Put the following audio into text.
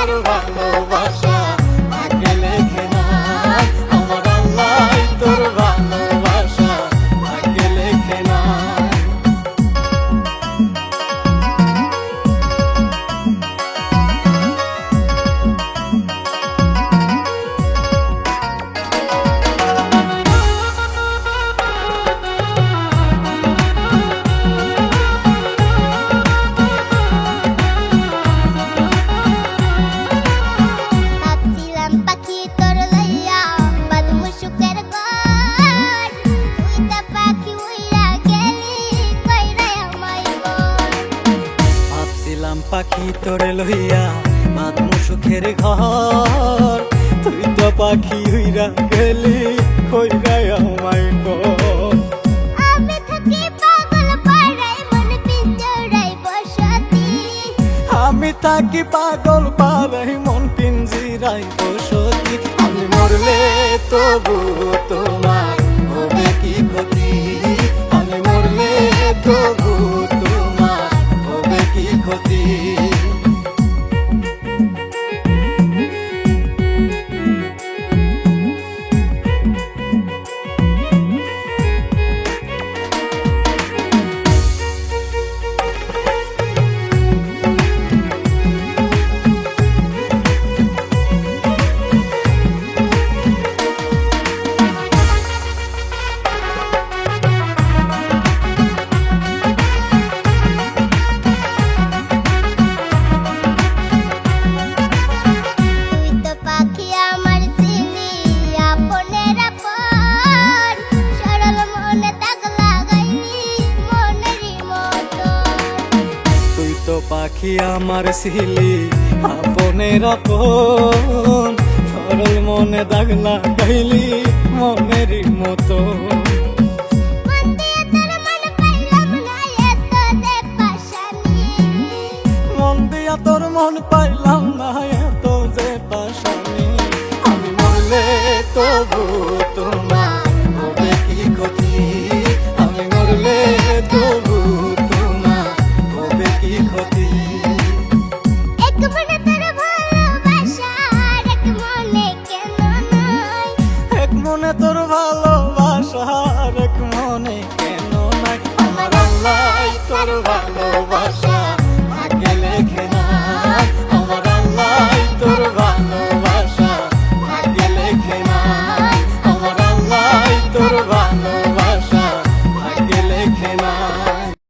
আল্লাহ পাখি তোরে লইয়া মাতমু সুখের ঘর। তুই তো পাখি হইরা গেলি কইরাই আমায় কর। মন আমি থাকি পাগল পারাই মন পিঞ্জিরাই বসতি। আমি মরলে তবু তোমার ti. তো পাখি আমার ছিলি আপনের আপন। সরল মনে দাগ লাগাইলি মনেরই মতো। তোর মন পাইলাম না এত যে পাশানি। আমি মরলে তবু তোর ভালোবাসা আর এক মনে কেন নাই? আমার আল্লাহ তোর ভালোবাসা।